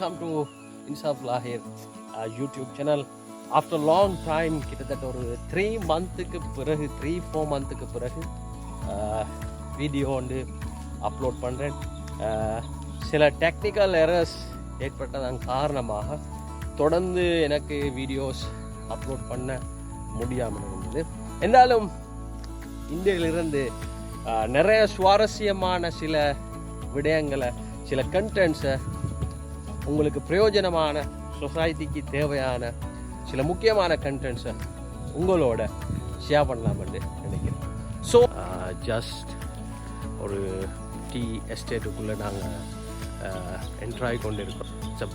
Welcome to Insaf Lahir YouTube channel after long time கிட்டத்தட்ட ஒரு three மந்த்துக்கு பிறகு த்ரீ ஃபோர் மந்த்துக்கு பிறகு uh, வீடியோ வந்து அப்லோட் பண்ணுறேன் uh, சில டெக்னிக்கல் எரர்ஸ் ஏற்பட்டதன் காரணமாக தொடர்ந்து எனக்கு வீடியோஸ் அப்லோட் பண்ண முடியாமல் இருந்தது. என்றாலும் இந்தியிலிருந்து uh, நிறைய சுவாரஸ்யமான சில விடயங்களை சில கண்டென்ட்ஸை உங்களுக்கு பிரயோஜனமான சொசைட்டிக்கு தேவையான சில முக்கியமான கண்டென்ட்ஸை உங்களோட ஷேர் பண்ணலாம்னு நினைக்கிறேன். ஸோ ஜஸ்ட் ஒரு டீ எஸ்டேட்டுக்குள்ளே நாங்கள் என்ட்ராய் கொண்டு இருக்கோம்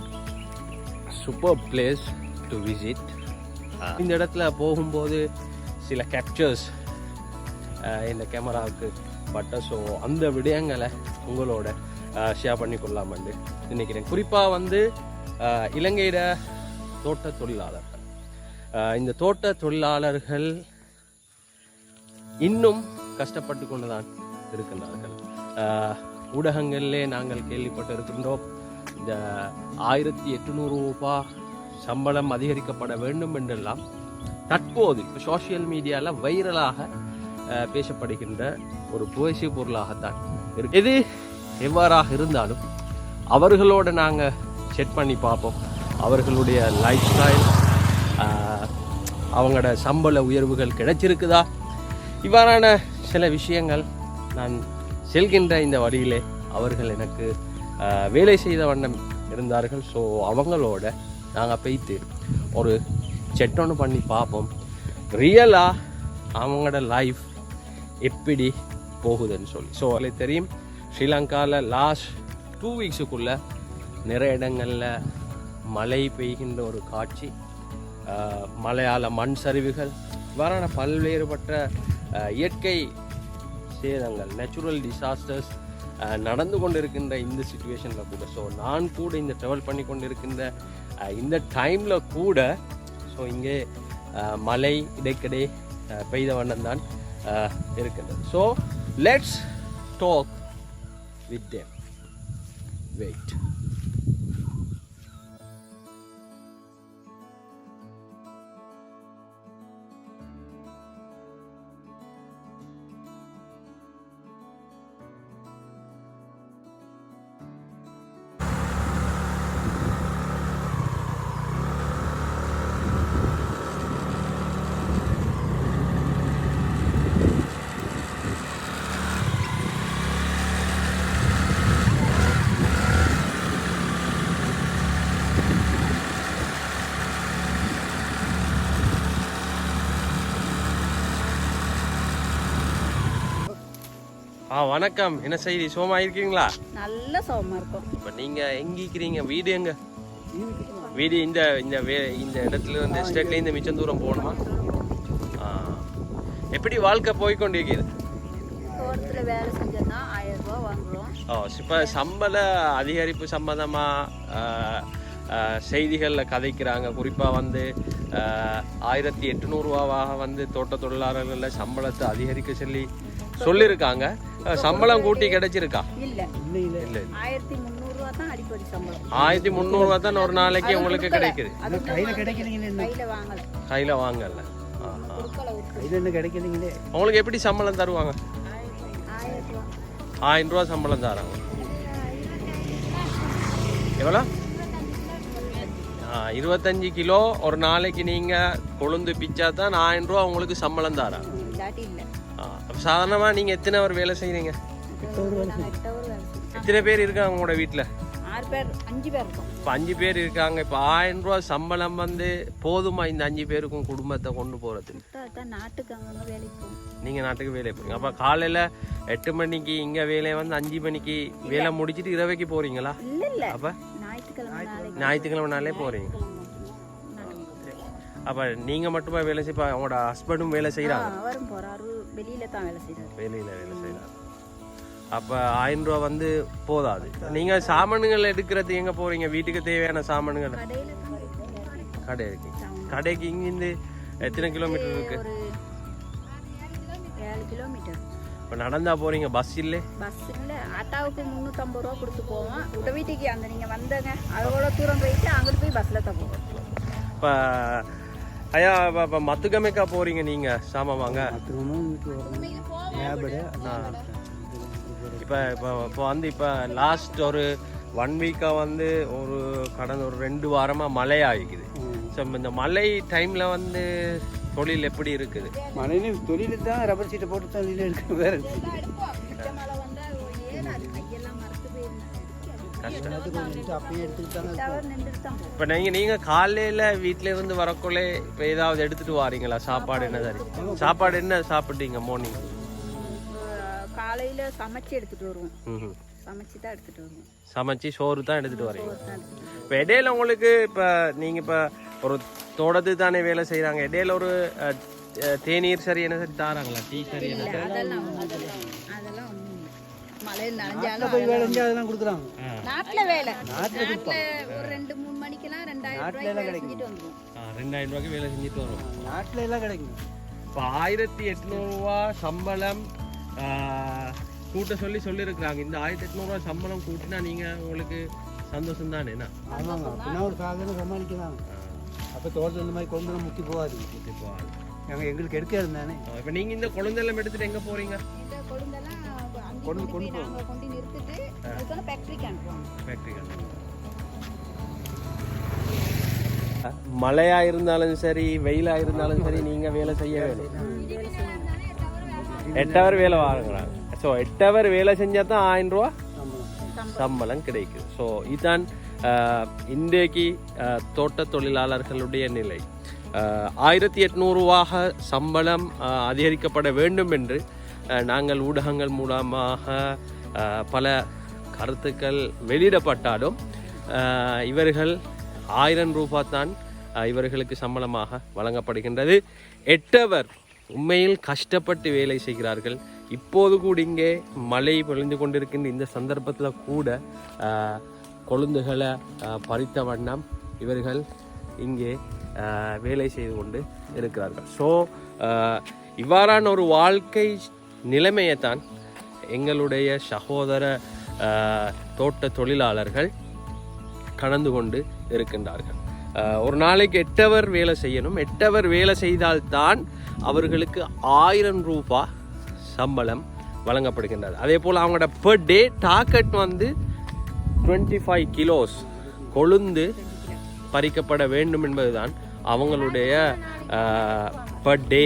சூப்பர் பிளேஸ் டு விசிட் இந்த இடத்துல போகும்போது சில கேப்சர்ஸ் இந்த கேமராவுக்கு பட்ட ஸோ அந்த விடயங்களை உங்களோட ஷேர் பண்ணி கொள்ளலாம்னு நினைக்கிறேன். குறிப்பாக வந்து இலங்கையிட இலங்கையில தோட்ட தொழிலாளர்கள். இந்த தோட்ட தொழிலாளர்கள் இன்னும் கஷ்டப்பட்டு கொண்டு தான் இருக்கின்றார்கள் ஊடகங்களிலே நாங்கள் கேள்விப்பட்டு இருக்கின்றோம் இந்த ஆயிரத்தி எட்டுநூறு ரூபாய் சம்பளம் அதிகரிக்கப்பட வேண்டும் என்றெல்லாம் தற்போது இப்போ சோஷியல் மீடியாவில் வைரலாக பேசப்படுகின்ற ஒரு புகைச்சி பொருளாகத்தான் இருக்கு. இது எவ்வாறாக இருந்தாலும் அவர்களோட நாங்கள் செக் பண்ணி பார்ப்போம். அவர்களுடைய லைஃப் ஸ்டைல் அவங்களோட சம்பள உயர்வுகள் கிடைச்சிருக்குதா? இவ்வாறான சில விஷயங்கள் நான் செல்கின்ற இந்த வழியிலே அவர்கள் எனக்கு வேலை செய்த வண்ணம் இருந்தார்கள். ஸோ அவங்களோட நாங்கள் போய்த்து ஒரு செட் ஒன்று பண்ணி பார்ப்போம். ரியலாக அவங்களோட லைஃப் எப்படி போகுதுன்னு சொல்லி. ஸோ அதில் தெரியும் ஸ்ரீலங்காவில் லாஸ்ட் டூ வீக்ஸுக்குள்ளே நிறைய இடங்களில் மழை பெய்கின்ற ஒரு காட்சி. மழையால் மண் சரிவுகள் இவ்வாறான பல்வேறுபட்ட இயற்கை சேதங்கள் நேச்சுரல் டிசாஸ்டர்ஸ் நடந்து கொண்டிருக்கின்ற இந்த சுச்சுவேஷனில் கூட. ஸோ நான் கூட இந்த ட்ராவல் பண்ணி கொண்டிருக்கின்ற இந்த டைமில் கூட ஸோ இங்கே மழை இடைக்கிடையே பெய்த வண்ணம் தான் இருக்கின்றது. So let's talk with them. Wait. ஆ வணக்கம். என்ன செய்தி? சோமா இருக்கீங்களா? நல்ல சோகமா இருக்கும். இப்போ நீங்க எங்க இருக்கிறீங்க? வீடு எங்க? வீடு இந்த இந்த இந்த இடத்துல இருந்து எஸ்டேட்ல இந்த மிச்சம் தூரம் போகணுமா. எப்படி வாழ்க்கை போய் கொண்டிருக்கிறது தோட்டத்துல வேலை செஞ்சோம்னா ஆயிரம் ரூபாய் வாங்குறோம் ஓ இப்போ சம்பள அதிகரிப்பு சம்பந்தமா ஆ, ஆ, செய்திகள்ல கதைக்கிறாங்க. குறிப்பா வந்து ஆயிரத்தி எட்டுநூறுவாவாக வந்து தோட்ட தொழிலாளர்கள சம்பளத்தை அதிகரிக்க சொல்லி சொல்லியிருக்காங்க. சம்பளம் கூட்டி கிடைச்சிருக்கா? இல்ல. இல்ல இல்ல. ஆயிரத்தி முந்நூறுவா தான் ஒரு நாளைக்கு உங்களுக்கு கிடைக்குது? அது கையில வாங்கல. உங்களுக்கு எப்படி சம்பளம் தருவாங்க? ஆயிரம் ரூபா சம்பளம் தராங்க. எவ்வளோ? இருபத்தஞ்சு கிலோ ஒரு நாளைக்கு நீங்க கொழுந்து பிச்சா தான் ஆயிரம் ரூபா உங்களுக்கு சம்பளம் தராங்க ம், இல்லாட்டி இல்ல. ஆ, அப்ப சாதாரணமா நீங்க எத்தனை அவர் வேலை செய்றோம். எத்தனை பேர் இருக்காங்க உங்களோட வீட்டுல இப்போ அஞ்சு பேர் இருக்காங்க இப்போ ஆயிரம் ரூபா சம்பளம் வந்து போதுமா இந்த அஞ்சு பேருக்கும் குடும்பத்தை கொண்டு போறதுக்கு? தான் நாட்டுக்கு வேலை போறீங்க. அப்ப காலையில எட்டு மணிக்கு இங்க வேலையை வந்து அஞ்சு மணிக்கு வேலை முடிச்சிட்டு இரவைக்கு இல்ல. அப்ப? ஞாயிற்றுக்கிழமை நாளே போறீங்க. அப்ப நீங்க மட்டுமா வேலை செய்ய உங்களோட ஹஸ்பண்டும் வேலை செய்யறாங்க அவரும் போறாரு. வெளியில தான் வேலை செய்யறாரு வேலையில வேலை செய்யறாங்க அப்ப ஆயிரம் ரூபா வந்து போதாது. நீங்க சாமான்கள் எடுக்கிறது எங்க போறீங்க? வீட்டுக்கு தேவையான சாமான்கள். கடை இருக்கு. கடைக்கு இங்கிருந்து எத்தனை கிலோமீட்டர் இருக்கு? ஏழு கிலோமீட்டர் இப்போ நடந்தா போறீங்க பஸ் இல்லை? பஸ்ஸில் ஆட்டோவுக்கு முந்நூற்றம்பது ரூபா கொடுத்து போவோம். உட வீட்டுக்கு அந்த நீங்கள் வந்தங்க அதோட தூரம் போயிட்டு அங்கிட்டு போய் பஸ்ஸில் தான் போவோம். இப்போ ஐயா இப்போ மத்துக்கமைக்கா போறீங்க நீங்க சாமான் வாங்க. இப்போ இப்போ இப்போ வந்து இப்போ லாஸ்ட் ஒரு ஒன் வீக்காக வந்து ஒரு கடந்த ஒரு ரெண்டு வாரமாக மழை ஆகிக்குது ஸோ இந்த மழை டைமில் வந்து தொழில் எப்படி இருக்குது? மழையில தொழில தான் ரப்பர் சீட்டை போட்டு தொழில எடுக்க வேற. இப்போ நீங்கள் நீங்கள் காலையில் வீட்டில இருந்து வரக்குள்ளே இப்போ ஏதாவது எடுத்துட்டு வாரீங்களா? சாப்பாடு என்ன சரி சாப்பாடு என்ன சாப்பிட்டீங்க மார்னிங் காலையில் சமைச்சு எடுத்துகிட்டு வருவோம். சமைச்சு தான் எடுத்துகிட்டு வருவோம். சமைச்சு சோறு தான் எடுத்துட்டு வரீங்க. இப்போ இடையில உங்களுக்கு இப்போ நீங்கள் இப்போ ஒரு தோட்டத்து தானே வேலை செய்கிறாங்க இடையில ஒரு தேநீர் சரி என்ன சரி தாராங்களா? டீ சரி என்ன சரி? அதெல்லாம் அதெல்லாம் அதெல்லாம் ஒன்றும் இல்லை. மழையில் நனைஞ்சாலும் போய் வேலை செஞ்சு அதெல்லாம் கொடுக்குறாங்க. நாட்டில் வேலை. நாட்டில் ஒரு ரெண்டு மூணு மணிக்கெல்லாம் ரெண்டாயிரம் ரூபாய்க்கு வேலை செஞ்சுட்டு வந்துருவோம். ஆ, ரெண்டாயிரம் ரூபாய்க்கு வேலை செஞ்சுட்டு வரும் நாட்டுல எல்லாம் கிடைக்கும் இப்போ ஆயிரத்தி எட்நூறுரூவா சம்பளம் கூட்ட சொல்லி சொல்லியிருக்கிறாங்க. இந்த ஆயிரத்தி எட்நூறுவா சம்பளம் கூட்டினா நீங்கள் உங்களுக்கு சந்தோஷம் தானே என்ன? ஆமாங்க. ஒரு சாதனை சமாளிக்கலாம் அப்போ தோட்டத்தில் இந்த மாதிரி கொண்டு வந்து முக்கி போகாது. இப்போ நாங்கள் எங்களுக்கு எடுக்க இருந்தானே இப்போ நீங்கள் இந்த குழந்தைலாம் எடுத்துட்டு எங்கே போகிறீங்க கொழுந்தெல்லாம் கொண்டு- கொண்டு நிறுத்திட்டு ஃபேக்ட்ரிக்கு ஃபேக்ட்ரிகள் மழையா இருந்தாலும் சரி வெயிலா இருந்தாலும் சரி நீங்க வேலை செய்ய வேணும். எட்டு ஹவர் வேலை வாங்குறாங்க. ஸோ எட்டு ஹவர் வேலை செஞ்சா தான் ஆயிரம் ரூபா சம்பளம் கிடைக்கும் ஸோ இதுதான் இன்றைக்கு தோட்ட தொழிலாளர்களுடைய நிலை. ஆயிரத்தி எட்நூறுவாக சம்பளம் அதிகரிக்கப்பட வேண்டும் என்று நாங்கள் ஊடகங்கள் மூலமாக பல கருத்துக்கள் வெளியிடப்பட்டாலும் இவர்கள் ஆயிரம் ரூபாய் தான் இவர்களுக்கு சம்பளமாக வழங்கப்படுகின்றது. எட்டவர் உண்மையில் கஷ்டப்பட்டு வேலை செய்கிறார்கள். இப்போது கூட இங்கே மழை பொழிந்து கொண்டிருக்கின்ற இந்த சந்தர்ப்பத்தில் கூட கொழுந்துகளை பறித்த வண்ணம் இவர்கள் இங்கே வேலை செய்து கொண்டு இருக்கிறார்கள். ஸோ இவ்வாறான ஒரு வாழ்க்கை நிலைமையை தான் எங்களுடைய சகோதர தோட்ட தொழிலாளர்கள் கடந்து கொண்டு இருக்கின்றார்கள். ஒரு நாளைக்கு எட்டவர் வேலை செய்யணும். எட்டவர் வேலை செய்தால்தான் அவர்களுக்கு ஆயிரம் ரூபாய் சம்பளம் வழங்கப்படுகின்றது. அதே போல் அவங்களோட per டே டார்கெட் வந்து டுவெண்ட்டி ஃபைவ் கிலோஸ் கொழுந்து பறிக்கப்பட வேண்டும் என்பதுதான் அவங்களுடைய per டே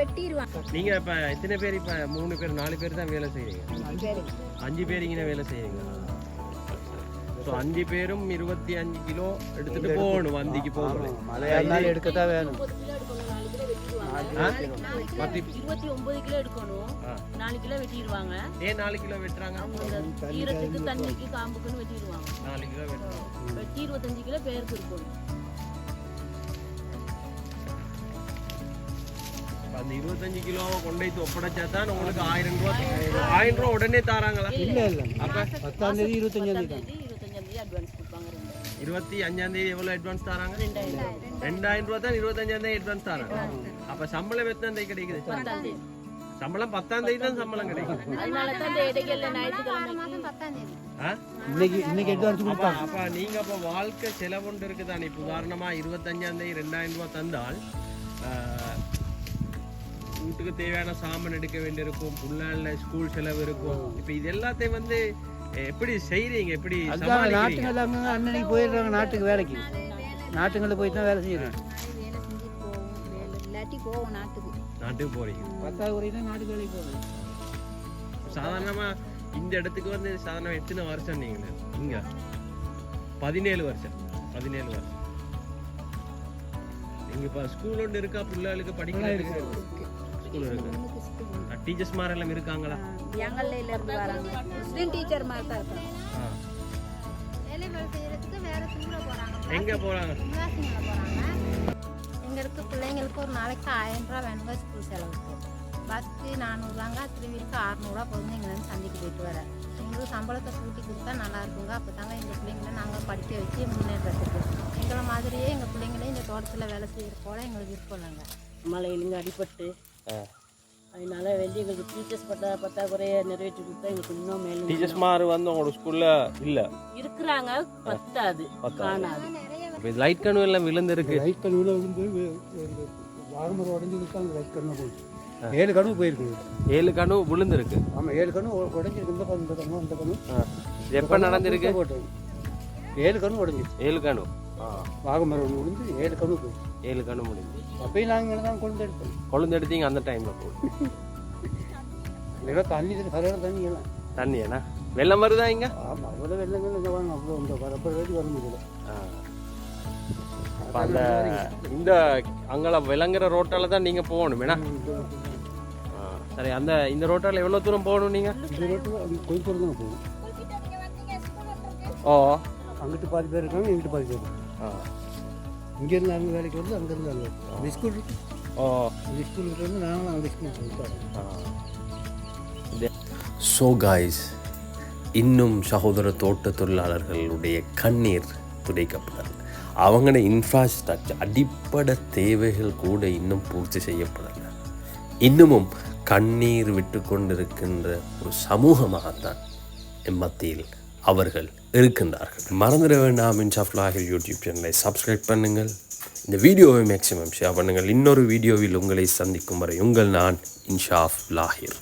வெட்டிடுவாங்க நீங்க இப்ப எத்தனை பேர் இப்ப மூணு பேர் நாலு பேர் தான் வேலை செய்றீங்க? அஞ்சு பேர் இங்கே வேலை செய்றீங்க ஸோ அஞ்சு பேரும் இருபத்தி அஞ்சு கிலோ எடுத்துட்டு போகணும் வந்திக்கு போகணும். இருந்தாலும் எடுக்கத்தான் வேணும். இருபத்தி ஒன்பது கிலோ எடுக்கணும். நாலு கிலோ வெட்டிடுவாங்க. ஏன் நாலு கிலோ வெட்டுறாங்க? ஈரத்துக்கு தண்ணிக்கு காம்புக்குன்னு வெட்டிடுவாங்க. நாலு கிலோ வெட்டுறாங்க வெட்டி இருபத்தஞ்சு கிலோ பேருக்கு இருக்கணும் அப்ப அந்த இருபத்தஞ்சு கிலோவை கொண்டு போய் ஒப்படைச்சா தான் உங்களுக்கு ஆயிரம் ரூபா ஆயிரம் ரூபா உடனே தாராங்களா? இல்லை இல்லை பத்தாம் தேதி இருபத்தஞ்சாம் தேதி தேதி இருபத்தஞ்சாம் தேதி அட்வான்ஸ் இருபத்தி அஞ்சாம் தேதி எவ்வளவு அட்வான்ஸ் தராங்க? ரெண்டாயிரம். ரெண்டாயிரம் ரூபா தான் இருபத்தஞ்சாம் தேதி அட்வான்ஸ் தராங்க. அப்ப சம்பளம் எத்தனை தேதி கிடைக்குது? சம்பளம் பத்தாம் தேதி தான் சம்பளம் கிடைக்குது. அதனால தான் இந்த இடைகள்ல ஞாயிற்றுக்கிழமை ஆ? இன்னைக்கு இன்னைக்கு அட்வான்ஸ் அப்ப நீங்க அப்ப வாழ்க்கை செலவுண்டு இருக்குதானே இப்ப உதாரணமா இருபத்தஞ்சாம் தேதி ரெண்டாயிரம் ரூபாய் தந்தால் ஆஹ், வீட்டுக்கு தேவையான சாமான் எடுக்க வேண்டியிருக்கும் புள்ளால ஸ்கூல் செலவு இருக்கும். இப்ப இது எல்லாத்தையும் வந்து எப்படி செய்றீங்க? எப்படி நாட்டுங்கள் அங்கே அன்னன்னைக்கு போயிடுறாங்க நாட்டுக்கு வேலைக்கு. நாட்டுங்களில் போயிட்டு தான் வேலை போவோம் நாட்டுக்கு. நாட்டுக்கு போறீங்க. பத்தாவது வரைக்கும் நாட்டுக்கு வேலைக்கு போகணும் சாதாரணமா இந்த இடத்துக்கு வந்து சாதாரண எத்தனை வருஷம் நீங்க இங்க? பதினேழு வருஷம். பதினேழு வருஷம். நீங்க இப்ப ஸ்கூல் ஒன்று இருக்கா? பிள்ளைகளுக்கு படிக்கிறதுக்கு ஸ்கூல் இருக்கு. டீச்சர்ஸ் மாதிரி எல்லாம் இருக்காங்களா? எங்கள்ல இருந்து வராங்க. முஸ்லீம் டீச்சர் மாதிரி தான் இருக்காங்க. ஆ. வேலைகள் செய்யறதுக்கு வேற தூர போறாங்க எங்க போறாங்க? சிவகாசியில் போறாங்க எங்களுக்கு பிள்ளைங்களுக்கு ஒரு நாளைக்கு ஆயிரம் ரூபா வேணுங்க ஸ்கூல் செலவுக்கு. பஸ்க்கு நானூறுவாங்க திரும்பிக்கு அறநூறுவா போதுங்க எங்கேருந்து சந்தைக்கு போயிட்டு வர. எங்களுக்கு சம்பளத்தை கூட்டி கொடுத்தா நல்லா இருக்குங்க. அப்போ தாங்க எங்கள் பிள்ளைங்கள நாங்கள் படிக்க வச்சு முன்னேற்றத்துக்கு. எங்களை மாதிரியே எங்கள் பிள்ளைங்களையும் இந்த தோட்டத்தில் வேலை செய்கிற போல எங்களுக்கு விருப்பம் இல்லைங்க. மழையிலுங்க அடிபட்டு. அதனால வேண்டி எங்களுக்கு டீச்சர்ஸ் பட்டா பத்தாக்குறைய நிறைவேற்றி கொடுத்தா எங்களுக்கு இன்னும் மேலும் டீச்சர்ஸ் மார் வந்து உங்களோட ஸ்கூல்ல இல்ல? இருக்கிறாங்க பத்தாது. காணாது. இப்போ லைட் கனவு எல்லாம் விழுந்திருக்கு. லைட் கண்ணுல விழுந்து வாகமரம் உடஞ்சி அந்த லைட் கண்ணு போச்சு. ஏழு கனவு போயிருக்குது ஏழு கனவு விழுந்திருக்கு. ஆமாம் ஏழு கண்ணு உடஞ்சிருக்கு. இந்த கண்ணு அந்த இது எப்ப நடந்திருக்கு? ஏழு கண்ணு உடஞ்சிச்சு. ஏழு கனவு. ஆ. வாகமரம் விழுந்து ஏழு கண்ணு போயிடுச்சு ஏழு கனவு முடிஞ்சு. அப்பயும் நாங்கள் தான் கொண்டு எடுப்போம் கொழுந்து எடுத்தீங்க அந்த டைம்ல போய் இதெல்லாம் தண்ணி இது கரையான தண்ணி எல்லாம். தண்ணி என்ன வெள்ளம் வருதா இங்க? ஆமாம் அவ்வளோ வெள்ளங்கள் இந்த வாங்க அவ்வளோ இந்த பரப்பர் வரைக்கும் வர முடியல. அப்ப அந்த இந்த அங்கல விளங்குற ரோட்டால தான் நீங்க போகணும். ஏன்னா சரி அந்த இந்த ரோட்டால எவ்வளவு தூரம் போகணும் நீங்க? இந்த ரோட்டில் தூரம் தான் போகும் ஓ. அங்கிட்டு பாதி பேர் இருக்காங்க இங்கிட்டு பாதி பேர் இருக்காங்க. ஆ. இங்கேருந்து அங்கே வேலைக்கு வந்து அங்கேருந்து அங்கே அந்த ஸ்கூல் ஓ அந்த ஸ்கூலுக்கு வந்து நாங்களும் அந்த ஸ்கூலுக்கு ஸோ காய்ஸ் இன்னும் சகோதர தோட்ட தொழிலாளர்களுடைய கண்ணீர் துடைக்கப்படல் அவங்களோட இன்ஃப்ராஸ்ட்ரக்சர் அடிப்படை தேவைகள் கூட இன்னும் பூர்த்தி செய்யப்படலை. இன்னமும் கண்ணீர் விட்டு கொண்டிருக்கின்ற ஒரு சமூகமாகத்தான் எம் மத்தியில் அவர்கள் இருக்கின்றார்கள். மறந்துட வேண்டாம் இன்ஷாஃப் லாகிர் யூடியூப் சேனலை சப்ஸ்கிரைப் பண்ணுங்கள். இந்த வீடியோவை மேக்ஸிமம் ஷேர் பண்ணுங்கள். இன்னொரு வீடியோவில் உங்களை சந்திக்கும் வரை உங்கள் நான் இன்ஷாஃப் லாகிர்.